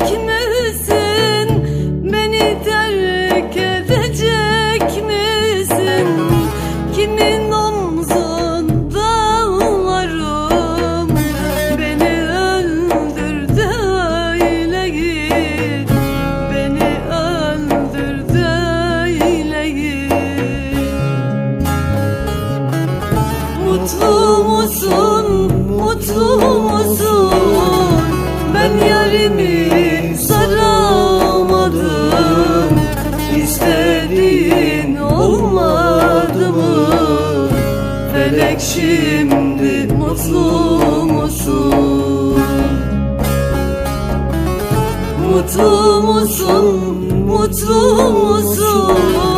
Misin? Beni terk edecek misin? Kimin omzunda ağlarım? Beni öldür git Beni öldür git mutlu musun? Ben yarimi Felek şimdi mutlu musun? Mutlu musun, mutlu musun?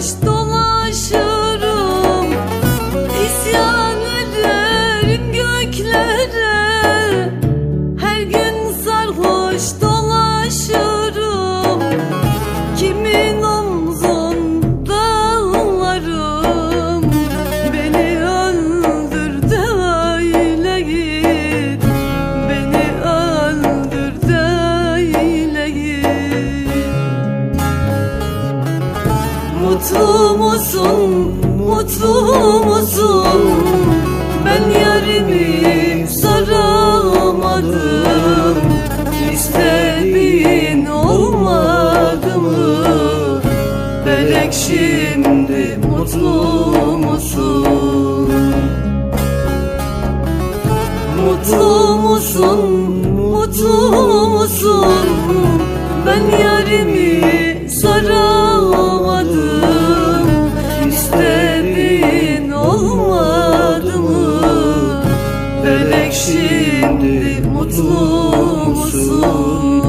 Sarhoş dolaşırım musun, mutlu musun? Ben yarimi saramadım İstediğin olmadı mı? Felek şimdi mutlu musun? Mutlu musun, mutlu musun? Ben yarimi şimdi mutlu musun?